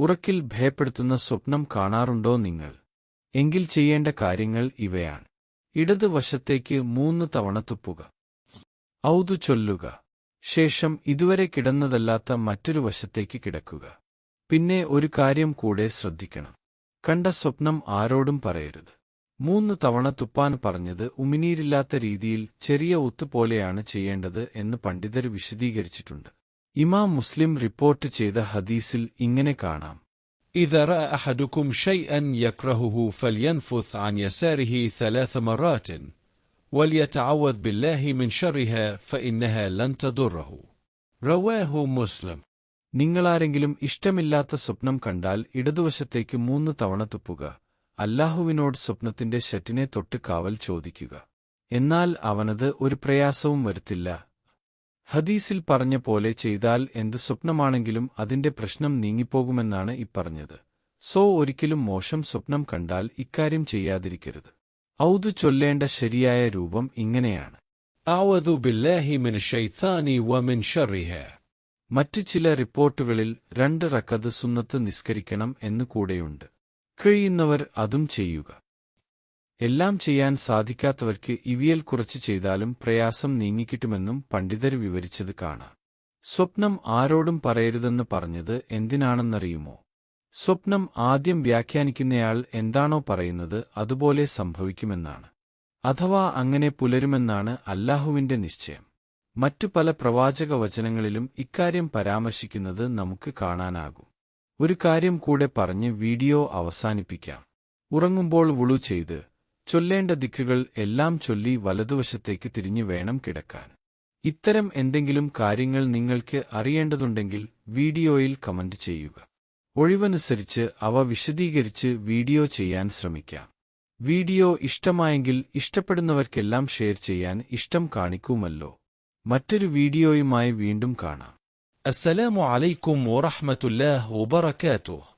ഉറക്കിൽ ഭയപ്പെടുത്തുന്ന സ്വപ്നം കാണാറുണ്ടോ നിങ്ങൾ? എങ്കിൽ ചെയ്യേണ്ട കാര്യങ്ങൾ ഇവയാണ്. ഇടതുവശത്തേക്ക് മൂന്ന് തവണ തുപ്പുക. ഔതു ചൊല്ലുക. ശേഷം ഇതുവരെ കിടന്നതല്ലാത്ത മറ്റൊരു വശത്തേക്ക് കിടക്കുക. പിന്നെ ഒരു കാര്യം കൂടെ ശ്രദ്ധിക്കണം. കണ്ട സ്വപ്നം ആരോടും പറയരുത്. മൂന്ന് തവണ തുപ്പാൻ പറഞ്ഞത് ഉമിനീരില്ലാത്ത രീതിയിൽ ചെറിയ ഒത്തുപോലെയാണ് ചെയ്യേണ്ടത് എന്ന് പണ്ഡിതർ വിശദീകരിച്ചിട്ടുണ്ട്. ഇമാം മുസ്ലിം റിപ്പോർട്ട് ചെയ്ത ഹദീസിൽ ഇങ്ങനെ കാണാം إذا رأى أحدكم شيئا يكرهه فلينفث عن يساره ثلاث مرات وليتعوذ بالله من شرها فإنها لن تضره رواه مسلم നിങ്ങളാരെങ്കിലും ഇഷ്ടമില്ലാത്ത സ്വപ്നം കണ്ടാൽ ഇടതുവശത്തേക്ക് മൂന്ന് തവണ തുപ്പുക അല്ലാഹുവിനോട് സ്വപ്നത്തിന്റെ ഷറ്റിനെ തൊട്ട് കാവൽ ചോദിക്കുക എന്നാൽ അവനത് ഒരു പ്രയാസവും വരുത്തില്ല ഹദീസിൽ പറഞ്ഞ പോലെ ചെയ്താൽ എന്ത് സ്വപ്നമാണെങ്കിലും അതിന്റെ പ്രശ്നം നീങ്ങിപ്പോകുമെന്നാണ് ഇപ്പറഞ്ഞത്. സോ ഒരിക്കലും മോശം സ്വപ്നം കണ്ടാൽ ഇക്കാര്യം ചെയ്യാതിരിക്കരുത്. ഔതു ചൊല്ലേണ്ട ശരിയായ രൂപം ഇങ്ങനെയാണ്. മറ്റു ചില റിപ്പോർട്ടുകളിൽ രണ്ട് റക്കത് സുന്നത്ത് നിസ്കരിക്കണം എന്നു കൂടെയുണ്ട്. കഴിയുന്നവർ അതും ചെയ്യുക. എല്ലാം ചെയ്യാൻ സാധിക്കാത്തവർക്ക് ഇവിയൽ കുറച്ച് ചെയ്താലും പ്രയാസം നീങ്ങിക്കിട്ടുമെന്നും പണ്ഡിതർ വിവരിച്ചത് കാണാം. സ്വപ്നം ആരോടും പറയരുതെന്ന് പറഞ്ഞത് എന്തിനാണെന്നറിയുമോ? സ്വപ്നം ആദ്യം വ്യാഖ്യാനിക്കുന്നയാൾ എന്താണോ പറയുന്നത് അതുപോലെ സംഭവിക്കുമെന്നാണ്. അഥവാ അങ്ങനെ പുലരുമെന്നാണ് അല്ലാഹുവിന്റെ നിശ്ചയം. മറ്റു പല പ്രവാചക വചനങ്ങളിലും ഇക്കാര്യം പരാമർശിക്കുന്നത് നമുക്ക് കാണാനാകും. ഒരു കാര്യം കൂടെ പറഞ്ഞ് വീഡിയോ അവസാനിപ്പിക്കാം. ഉറങ്ങുമ്പോൾ വുളു ചെയ്ത് ചൊല്ലേണ്ട ദിക്കുകൾ എല്ലാം ചൊല്ലി വലതുവശത്തേക്ക് തിരിഞ്ഞു വേണം കിടക്കാൻ. ഇത്തരം എന്തെങ്കിലും കാര്യങ്ങൾ നിങ്ങൾക്ക് അറിയേണ്ടതുണ്ടെങ്കിൽ വീഡിയോയിൽ കമന്റ് ചെയ്യുക. ഒഴിവനുസരിച്ച് അവ വിശദീകരിച്ച് വീഡിയോ ചെയ്യാൻ ശ്രമിക്കാം. വീഡിയോ ഇഷ്ടമായെങ്കിൽ ഇഷ്ടപ്പെടുന്നവർക്കെല്ലാം ഷെയർ ചെയ്യാൻ ഇഷ്ടം കാണിക്കുമല്ലോ. മറ്റൊരു വീഡിയോയുമായി വീണ്ടും കാണാം. അസ്സലാമു അലൈക്കും വറഹമത്തുല്ലാ വബറകാതുഹു.